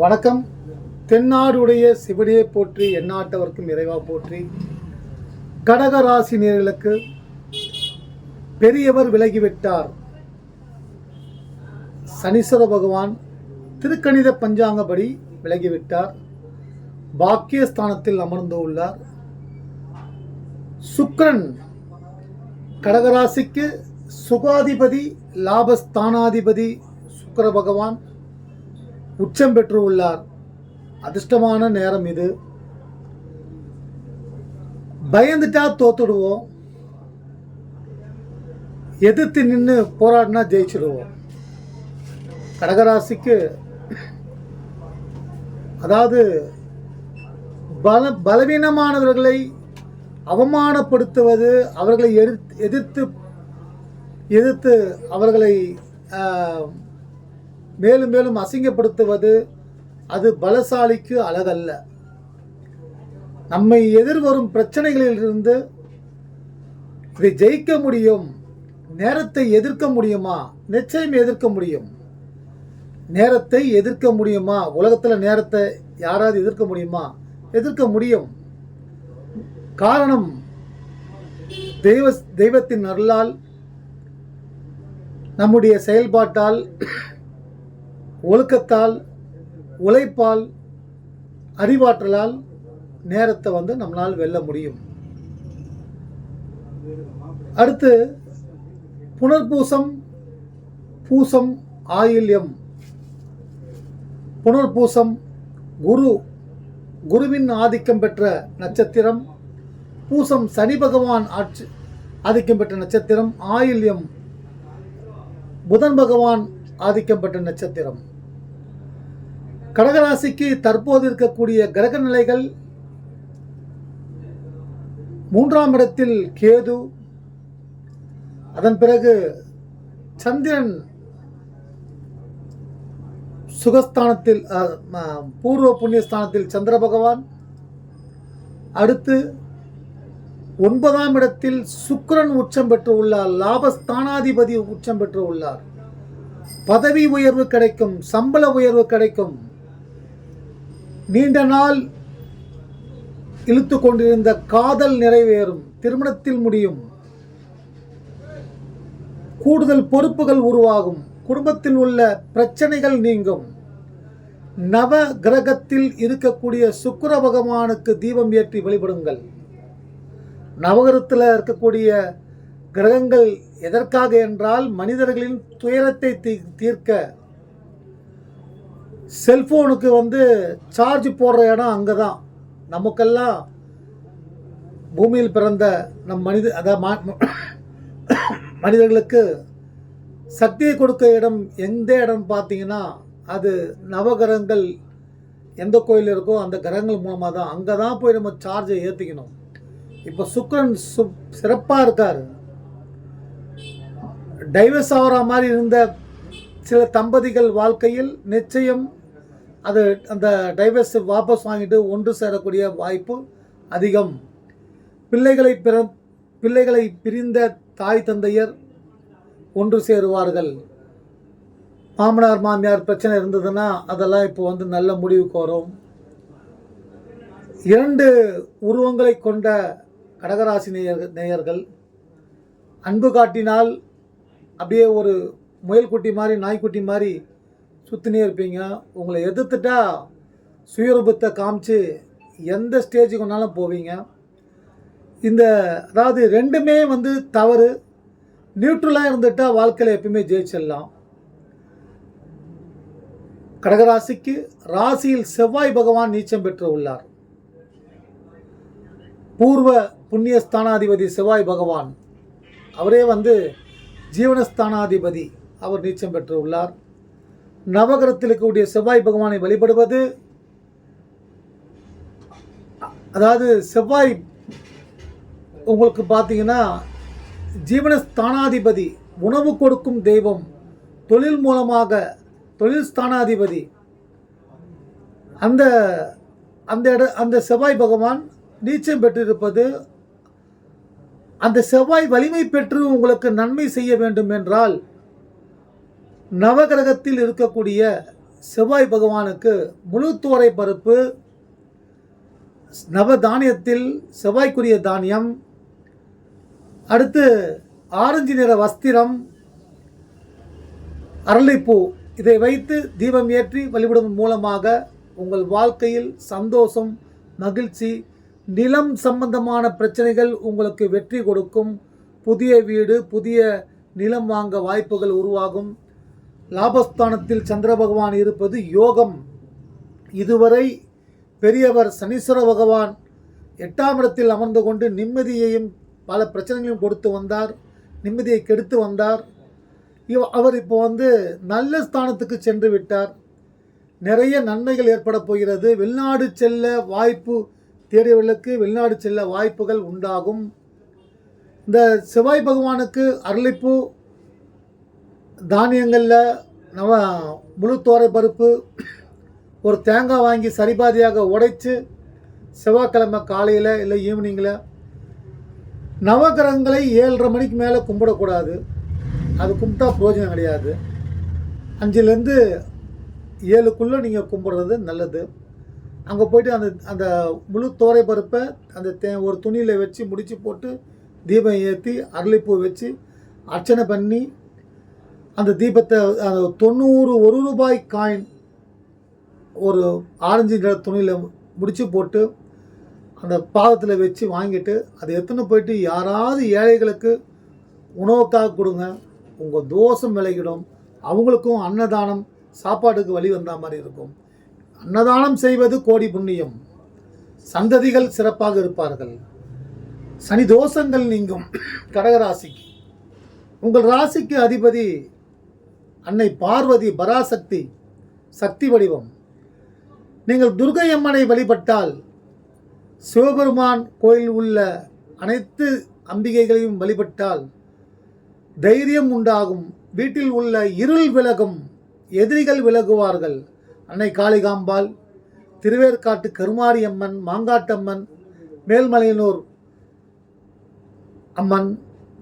வணக்கம். தென்னாடுடைய சிவனையை போற்றி எந்நாட்டவர்க்கும் இறைவா போற்றி. கடகராசி நேர்களுக்கு பெரியவர் விலகிவிட்டார். சனீஸ்வர பகவான் திருக்கணித பஞ்சாங்கப்படி விலகிவிட்டார். பாக்கியஸ்தானத்தில் அமர்ந்து உள்ளார். சுக்ரன் கடகராசிக்கு சுகாதிபதி லாபஸ்தானாதிபதி சுக்கர பகவான். உச்சம் பெற்று உள்ளார் அதிர்ஷ்டமான நேரம் இது. பயந்துட்டா தோத்துடுவோம். எதிர்த்து நின்று போராடினா ஜெயிச்சிடுவோம். கடகராசிக்கு அதாவது பல பலவீனமானவர்களை அவமானப்படுத்துவது அவர்களை எதிர்த்து எதிர்த்து எதிர்த்து அவர்களை மேலும் மேலும் அசிங்கப்படுத்துவது அது பலசாலிக்கு அழகல்ல. நம்மை எதிர்வரும் பிரச்சனைகளிலிருந்து இதை ஜெயிக்க முடியும் நேரத்தை எதிர்க்க முடியுமா? நிச்சயம் எதிர்க்க முடியும். நேரத்தை எதிர்க்க முடியுமா? உலகத்தில் நேரத்தை யாராவது எதிர்க்க முடியுமா? எதிர்க்க முடியும். காரணம் தெய்வ தெய்வத்தின் அருளால் நம்முடைய செயல்பாட்டால் ஒழுக்கத்தால் உழைப்பால் அறிவாற்றலால் நேரத்தை வந்து நம்மளால் வெல்ல முடியும். அடுத்து புனர்பூசம் பூசம் ஆயில்யம். புனர்பூசம் குரு குருவின் ஆதிக்கம் பெற்ற நட்சத்திரம். பூசம் சனி பகவான் ஆட்சி ஆதிக்கம் பெற்ற நட்சத்திரம். ஆயில்யம் புதன் பகவான் ஆதிக்கம் பெற்ற நட்சத்திரம். கடகராசிக்கு தற்போது இருக்கக்கூடிய கிரக நிலைகள் மூன்றாம் இடத்தில் கேது அதன் பிறகு சந்திரன் சுகஸ்தானத்தில் பூர்வ புண்ணியஸ்தானத்தில் சந்திர பகவான். அடுத்து ஒன்பதாம் இடத்தில் சுக்கரன் உச்சம் பெற்று உள்ளார் லாபஸ்தானாதிபதி உச்சம் பெற்று உள்ளார். பதவி உயர்வு கிடைக்கும் சம்பள உயர்வு கிடைக்கும். நீண்ட நாள் இழுத்து கொண்டிருந்த காதல் நிறைவேறும் திருமணத்தில் முடியும். கூடுதல் பொறுப்புகள் உருவாகும். குடும்பத்தில் உள்ள பிரச்சனைகள் நீங்கும். நவ கிரகத்தில் இருக்கக்கூடிய சுக்கர பகவானுக்கு தீபம் ஏற்றி வழிபடுங்கள். நவகிரகத்தில் இருக்கக்கூடிய கிரகங்கள் எதற்காக என்றால் மனிதர்களின் துயரத்தை தீ- தீர்க்க செல்ஃபோனுக்கு வந்து சார்ஜ் போடுற இடம் அங்கே தான் நமக்கெல்லாம் பூமியில் பிறந்த நம் மனித அதாவது மனிதர்களுக்கு சக்தியை கொடுக்க இடம் எந்த இடம் பார்த்தீங்கன்னா அது நவகிரகங்கள் எந்த கோயில் இருக்கோ அந்த கிரகங்கள் மூலமாக தான் அங்கே தான் போய் நம்ம சார்ஜை ஏற்றிக்கணும் இப்போ சுக்கரன் சு சிறப்பாக இருக்கார். டைவர்ஸ் ஆகிற மாதிரி இருந்த சில தம்பதிகள் வாழ்க்கையில் நிச்சயம் அது அந்த டைவர்ஸ் வாபஸ் வாங்கிட்டு ஒன்று சேரக்கூடிய வாய்ப்பு அதிகம். பிள்ளைகளை பிற பிள்ளைகளை பிரிந்த தாய் தந்தையர் ஒன்று சேருவார்கள். மாமனார் மாமியார் பிரச்சனை இருந்ததுன்னா அதெல்லாம் இப்போ வந்து நல்ல முடிவுக்கு வரும் இரண்டு உருவங்களை கொண்ட கடகராசி நேயர் நேயர்கள். அன்பு காட்டினால் அப்படியே ஒரு முயல்குட்டி மாதிரி நாய்க்குட்டி மாதிரி சுற்றினே இருப்பீங்க. உங்களை எதிர்த்துட்டா சுயரூபத்தை காமிச்சு எந்த ஸ்டேஜுக்கு வேணாலும் போவீங்க. இந்த அதாவது ரெண்டுமே வந்து தவறு. நியூட்ரலாக இருந்துட்டால் வாழ்க்கையில் எப்பயுமே ஜெயிச்சிடலாம். கடகராசிக்கு ராசியில் செவ்வாய் பகவான் நீச்சம் பெற்று உள்ளார். பூர்வ புண்ணிய ஸ்தானாதிபதி செவ்வாய் பகவான். அவரே வந்து ஜீவனஸ்தானாதிபதி. அவர் நீச்சம் பெற்று உள்ளார். நவகரத்தில் இருக்கக்கூடிய செவ்வாய் பகவானை வழிபடுவது அதாவது செவ்வாய் உங்களுக்கு பார்த்தீங்கன்னா ஜீவனஸ்தானாதிபதி உணவு கொடுக்கும் தெய்வம் தொழில் மூலமாக தொழில் ஸ்தானாதிபதி. அந்த அந்த இட அந்த செவ்வாய் பகவான் நீச்சம் பெற்றிருப்பது அந்த செவ்வாய் வலிமை பெற்று உங்களுக்கு நன்மை செய்ய வேண்டும் என்றால் நவகிரகத்தில் இருக்கக்கூடிய செவ்வாய் பகவானுக்கு முழுத்தோரை பருப்பு நவ தானியத்தில் செவ்வாய்க்குரிய தானியம் அடுத்து ஆரஞ்சு நிற வஸ்திரம் அரளிப்பூ. இதை வைத்து தீபம் ஏற்றி வழிபடுவதன் மூலமாக உங்கள் வாழ்க்கையில் சந்தோஷம் மகிழ்ச்சி நிலம் சம்பந்தமான பிரச்சனைகள் உங்களுக்கு வெற்றி கொடுக்கும். புதிய வீடு புதிய நிலம் வாங்க வாய்ப்புகள் உருவாகும். லாபஸ்தானத்தில் சந்திர பகவான் இருப்பது யோகம். இதுவரை பெரியவர் சனீஸ்வர பகவான் எட்டாம் இடத்தில் அமர்ந்து கொண்டு நிம்மதியையும் பல பிரச்சனைகளையும் கொடுத்து வந்தார் நிம்மதியை கெடுத்து வந்தார். இவ அவர் இப்போ வந்து நல்ல ஸ்தானத்துக்கு சென்று விட்டார். நிறைய நன்மைகள் ஏற்பட போகிறது. வெளிநாடு செல்ல வாய்ப்பு தேடியவர்களுக்கு வெளிநாடு செல்ல வாய்ப்புகள் உண்டாகும். இந்த செவ்வாய் பகவானுக்கு அரளிப்பூ தானியங்களில் நம்ம முழு தோரை பருப்பு ஒரு தேங்காய் வாங்கி சரிபாதியாக உடைத்து செவ்வாய்க்கிழமை காலையில் இல்லை ஈவினிங்கில் நவகிரகங்களை ஏழரை மணிக்கு மேலே கும்பிடக்கூடாது. அது கும்பிட்டா பிரயோஜனம் கிடையாது. அஞ்சுலேருந்து ஏழுக்குள்ளே நீங்கள் கும்பிட்றது நல்லது. அங்கே போயிட்டு அந்த அந்த முழு தோரை பருப்பை அந்த தே ஒரு துணியில் வச்சு முடித்து போட்டு தீபம் ஏற்றி அரளிப்பூ வச்சு அர்ச்சனை பண்ணி அந்த தீபத்தை அந்த தொண்ணூறு ஒரு ரூபாய் காயின் ஒரு ஆரஞ்சு நிற துணியில் முடித்து போட்டு அந்த பாதத்தில் வச்சு வாங்கிட்டு அதை எடுத்துன்னு போயிட்டு யாராவது ஏழைகளுக்கு உணவுக்காக கொடுங்க. உங்கள் தோஷம் விளையிடும் அவங்களுக்கும் அன்னதானம் சாப்பாட்டுக்கு வழி வந்த மாதிரி இருக்கும். அன்னதானம் செய்வது கோடி புண்ணியம். சந்ததிகள் சிறப்பாக இருப்பார்கள். சனி தோஷங்கள் நீங்கும். கடகராசிக்கு உங்கள் ராசிக்கு அதிபதி அன்னை பார்வதி பராசக்தி சக்தி வடிவம். நீங்கள் துர்கை அம்மனை வழிபட்டால் சிவபெருமான் கோயில் உள்ள அனைத்து அம்பிகைகளையும் வழிபட்டால் தைரியம் உண்டாகும். வீட்டில் உள்ள இருள் விலகும் எதிரிகள் விலகுவார்கள். அன்னை காளிகாம்பாள் திருவேற்காட்டு கருமாரி அம்மன் மாங்காட்டம்மன் மேல்மலையனூர் அம்மன்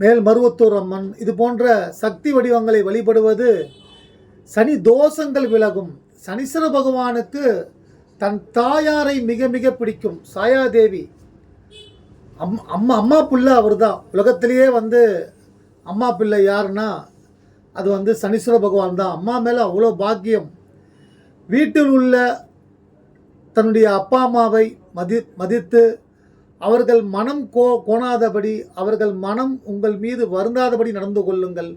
மேல் மருவத்தூர் அம்மன். இது போன்ற சக்தி வடிவங்களை வழிபடுவது சனி தோஷங்கள் விலகும். சனீஸ்வர பகவானுக்கு தன் தாயாரை மிக மிக பிடிக்கும். சாயாதேவி. அம் அம்மா அம்மா பிள்ளை அவர் தான் உலகத்திலேயே வந்து அம்மா பிள்ளை யாருன்னா அது வந்து சனீஸ்வர பகவான் தான். அம்மா மேலே அவ்வளோ பாக்கியம். வீட்டில் உள்ள தன்னுடைய அப்பா அம்மாவை மதி மதித்து அவர்கள் மனம் கோ கோணாதபடி அவர்கள் மனம் உங்கள் மீது வருந்தாதபடி நடந்து கொள்ளுங்கள்.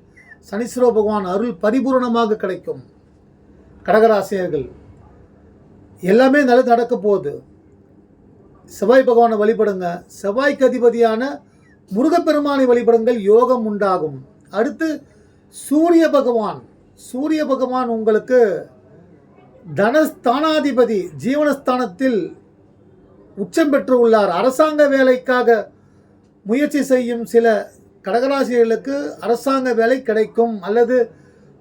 சனீஸ்வர பகவான் அருள் பரிபூரணமாக கிடைக்கும். கடகராசியர்கள் எல்லாமே நல்லது நடக்க போகுது. செவ்வாய் பகவானை வழிபடுங்க. செவ்வாய்க்கு அதிபதியான முருகப்பெருமானை வழிபடுங்கள் யோகம் உண்டாகும். அடுத்து சூரிய பகவான். சூரிய பகவான் உங்களுக்கு தனஸ்தானாதிபதி ஜீவனஸ்தானத்தில் உச்சம் பெற்று உள்ளார் அரசாங்க வேலைக்காக முயற்சி செய்யும் சில கடகராசிகளுக்கு அரசாங்க வேலை கிடைக்கும். அல்லது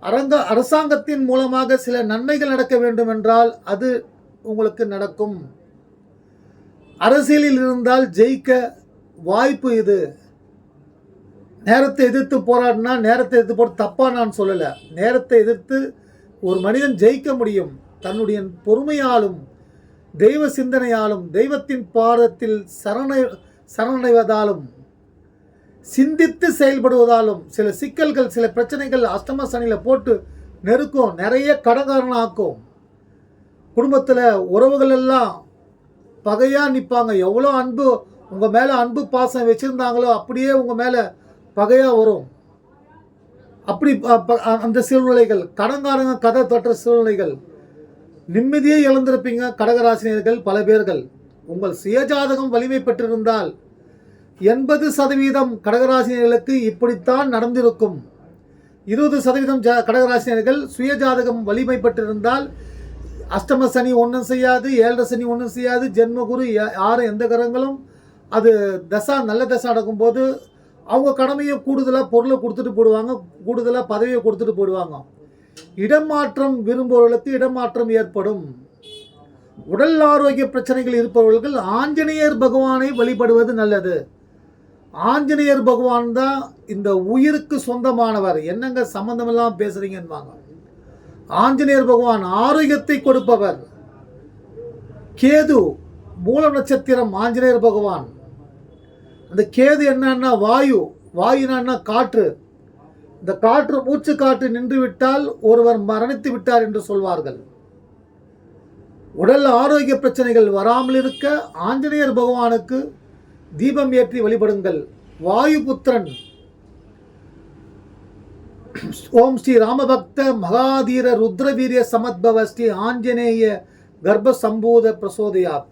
அரங்க அரசாங்கத்தின் மூலமாக சில நன்மைகள் நடக்க வேண்டும் என்றால் அது உங்களுக்கு நடக்கும். அரசியலில் இருந்தால் ஜெயிக்க வாய்ப்பு இது. நேரத்தை எதிர்த்து போராடினா நேரத்தை எதிர்த்து போட தப்பா நான் சொல்லலை. நேரத்தை எதிர்த்து ஒரு மனிதன் ஜெயிக்க முடியும். தன்னுடைய பொறுமையாலும் தெய்வ சிந்தனையாலும் தெய்வத்தின் பாதத்தில் சரணை சரணடைவதாலும் சிந்தித்து செயல்படுவதாலும் சில சிக்கல்கள் சில பிரச்சனைகள் அஷ்டம சனியில் போட்டு நெருக்கும் நிறைய கடங்காரனாக்கும் குடும்பத்தில் உறவுகள் எல்லாம் பகையாக நிற்பாங்க எவ்வளோ அன்பு உங்கள் மேலே அன்பு பாசம் வச்சுருந்தாங்களோ அப்படியே உங்கள் மேலே பகையாக வரும். அப்படி அந்த சூழ்நிலைகள் கடங்காரங்க கதை தொற்ற சூழ்நிலைகள். நிம்மதியே இழந்திருப்பீங்க கடகராசினியர்கள் பல பேர்கள். உங்கள் சுயஜாதகம் வலிமை பெற்றிருந்தால் எண்பது சதவீதம் கடகராசினியர்களுக்கு இப்படித்தான் நடந்திருக்கும். இருபது சதவீதம் ஜா கடகராசினியர்கள் சுயஜாதகம் வலிமை பெற்றிருந்தால் அஷ்டம சனி ஒன்றும் செய்யாது ஏழரை சனி ஒன்றும் செய்யாது ஜென்மகுரு யா- யாரும் எந்த கிரகங்களும் அது தசா நல்ல தசை நடக்கும்போது அவங்க கடமையை கூடுதலாக பொருளை கொடுத்துட்டு போடுவாங்க கூடுதலாக பதவியை கொடுத்துட்டு போடுவாங்க இடமாற்றம் விரும்புபவர்களுக்கு இடமாற்றம் ஏற்படும். உடல் ஆரோக்கிய பிரச்சனைகள் இருப்பவர்கள் ஆஞ்சநேயர் பகவானை வழிபடுவது நல்லது. ஆஞ்சநேயர் பகவான் தான் இந்த உயிருக்கு சொந்தமானவர். என்னங்க சம்பந்தமெல்லாம் பேசுகிறீங்கன்பாங்க ஆஞ்சநேயர் பகவான் ஆரோக்கியத்தை கொடுப்பவர். கேது மூல நட்சத்திரம் ஆஞ்சநேயர் பகவான். அந்த கேது என்னன்னா வாயு. வாயுனா காற்று. இந்த காற்று மூச்சு காற்று நின்றுவிட்டால் ஒருவர் மரணித்து விட்டார் என்று சொல்வார்கள். உடல் ஆரோக்கிய பிரச்சனைகள் வராமல் இருக்க ஆஞ்சநேயர் பகவானுக்கு தீபம் ஏற்றி வழிபடுங்கள். வாயு புத்திரன் ஓம் ஸ்ரீ ராமபக்த மகாதீர ருத்ரவீரிய சமத்பவ ஸ்ரீ ஆஞ்சநேய கர்ப்ப சம்பூத பிரசோதயாத்.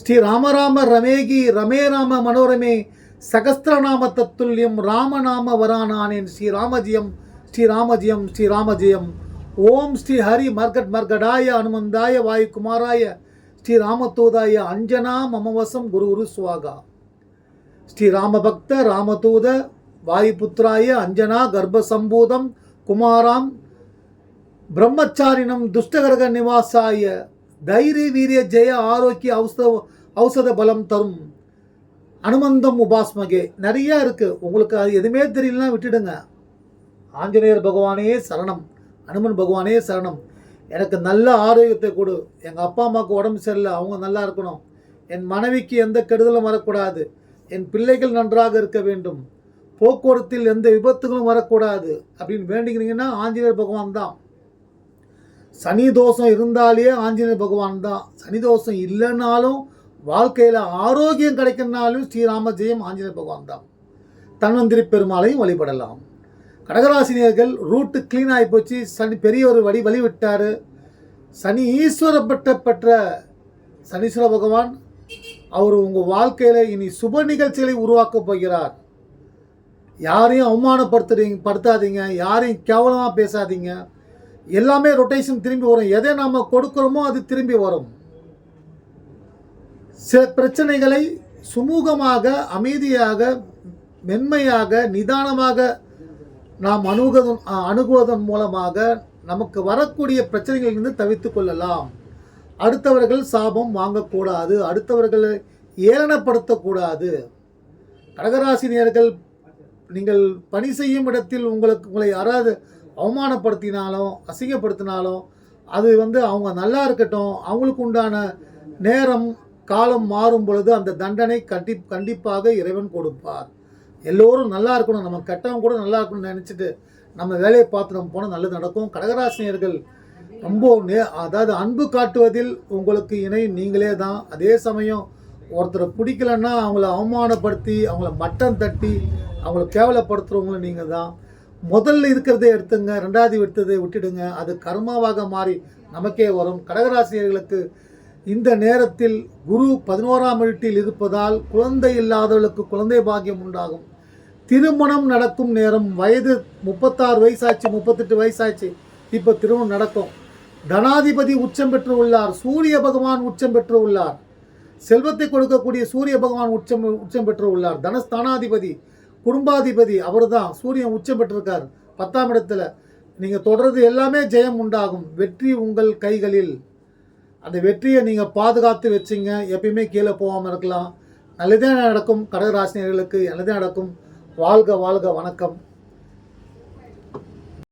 ஸ்ரீ ராமராம ரமேகி ரமே ராம மனோரமே சகஸ்திரநாம தத்துல்யம் ராமநாம வரானானேன் ஸ்ரீ ராமஜியம் ஸ்ரீ ராமஜியம் ஸ்ரீ ராமஜியம் ஓம் ஸ்ரீ ஹரி மர்கட் மர்கடாய அனுமந்தாய வாயு குமாராய ஸ்ரீ ராமதூதாய அஞ்சனா மமவசம் குரு குரு சுவாகா. ஸ்ரீ ராமபக்த ராமதூத வாயுபுத்திராய அஞ்சனா கர்ப்பசம்பூதம் குமாராம் பிரம்மச்சாரினம் துஷ்டகரக நிவாசாய தைரிய வீரிய ஜெய ஆரோக்கிய ஔஷத ஔஷத பலம் தரும். அனுமந்தம் உபாஸ்மகே. நிறைய இருக்கு. உங்களுக்கு அது எதுவுமே தெரியலனா விட்டுடுங்க. ஆஞ்சநேயர் பகவானே சரணம். அனுமன் பகவானே சரணம். எனக்கு நல்ல ஆரோக்கியத்தை கொடு. எங்கள் அப்பா அம்மாவுக்கு உடம்பு சரியில்லை. அவங்க நல்லா இருக்கணும். என் மனைவிக்கு எந்த கெடுதலும் வரக்கூடாது. என் பிள்ளைகள் நன்றாக இருக்க வேண்டும். போக்குவரத்தில் எந்த விபத்துகளும் வரக்கூடாது. அப்படின்னு வேண்டிக்கிறீங்கன்னா ஆஞ்சநேயர் பகவான் தான். சனி தோஷம் இருந்தாலே ஆஞ்சநேயர் பகவான் தான். சனி தோஷம் இல்லைன்னாலும் வாழ்க்கையில் ஆரோக்கியம் கிடைக்கணுனாலும் ஸ்ரீராம ஜெயம் ஆஞ்சநேயர் பகவான் தான். தன்வந்திரி பெருமாளையும் வழிபடலாம். கடகராசினியர்கள் ரூட்டு க்ளீன் ஆகி போச்சு. சனி பெரிய ஒரு வழி வழி விட்டார் சனி ஈஸ்வர பெற்ற சனீஸ்வர பகவான் அவர் உங்கள் வாழ்க்கையில் இனி சுப நிகழ்ச்சிகளை உருவாக்கப் போகிறார். யாரையும் அவமானப்படுத்துறீங்க படுத்தாதீங்க. யாரையும் கேவலமாக பேசாதீங்க. எல்லாமே ரொட்டேஷன் திரும்பி வரும். எதை நாம் கொடுக்குறோமோ அது திரும்பி வரும். சில பிரச்சனைகளை சுமூகமாக அமைதியாக மென்மையாக நிதானமாக நாம் அணுகுவதன் அணுகுவதன் மூலமாக நமக்கு வரக்கூடிய பிரச்சனைகளிலிருந்து தவித்து கொள்ளலாம். அடுத்தவர்கள் சாபம் வாங்கக்கூடாது. அடுத்தவர்களை ஏளனப்படுத்தக்கூடாது. கடகராசினியர்கள் நீங்கள் பணி செய்யும் இடத்தில் உங்களுக்கு உங்களை யாராவது அவமானப்படுத்தினாலும் அசிங்கப்படுத்தினாலும் அது வந்து அவங்க நல்லா இருக்கட்டும். அவங்களுக்கு உண்டான நேரம் காலம் மாறும் பொழுது அந்த தண்டனை கண்டி கண்டிப்பாக இறைவன் கொடுப்பார். எல்லோரும் நல்லா இருக்கணும். நம்ம கெட்டவங்க கூட நல்லா இருக்கணும்னு நினச்சிட்டு நம்ம வேலையை பார்த்து நம்ம போனால் நல்லது நடக்கும். கடகராசினியர்கள் ரொம்ப நே அதாவது அன்பு காட்டுவதில் உங்களுக்கு இணை நீங்களே தான். அதே சமயம் ஒருத்தரை பிடிக்கலன்னா அவங்கள அவமானப்படுத்தி அவங்கள மட்டம் தட்டி அவங்கள கேவலப்படுத்துகிறவங்களும் நீங்கள் தான். முதல்ல இருக்கிறதை எடுத்துங்க ரெண்டாவது எடுத்ததை விட்டுடுங்க. அது கர்மாவாக மாறி நமக்கே வரும். கடகராசிரியர்களுக்கு இந்த நேரத்தில் குரு பதினோராம் வீட்டில் இருப்பதால் குழந்தை இல்லாதவர்களுக்கு குழந்தை பாக்கியம் உண்டாகும். திருமணம் நடக்கும் நேரம் வயது முப்பத்தாறு வயசாச்சு முப்பத்தெட்டு வயசாச்சு. இப்போ திருமணம் நடக்கும். தனாதிபதி உச்சம் பெற்று உள்ளார். சூரிய பகவான் உச்சம் பெற்று உள்ளார். செல்வத்தை கொடுக்கக்கூடிய சூரிய பகவான் உச்சம் உச்சம் பெற்று உள்ளார். தனஸ்தானாதிபதி குடும்பாதிபதி அவர் தான் சூரியன் உச்சம் பெற்றிருக்கார். பத்தாம் இடத்துல. நீங்கள் தொடர்றது எல்லாமே ஜெயம் உண்டாகும். வெற்றி உங்கள் கைகளில். அந்த வெற்றியை நீங்கள் பாதுகாத்து வச்சிங்க. எப்பயுமே கீழே போகாமல் இருக்கலாம். நல்லதே நடக்கும். கடகராசினியர்களுக்கு நல்லதே நடக்கும். வாழ்க வாழ்க வணக்கம்.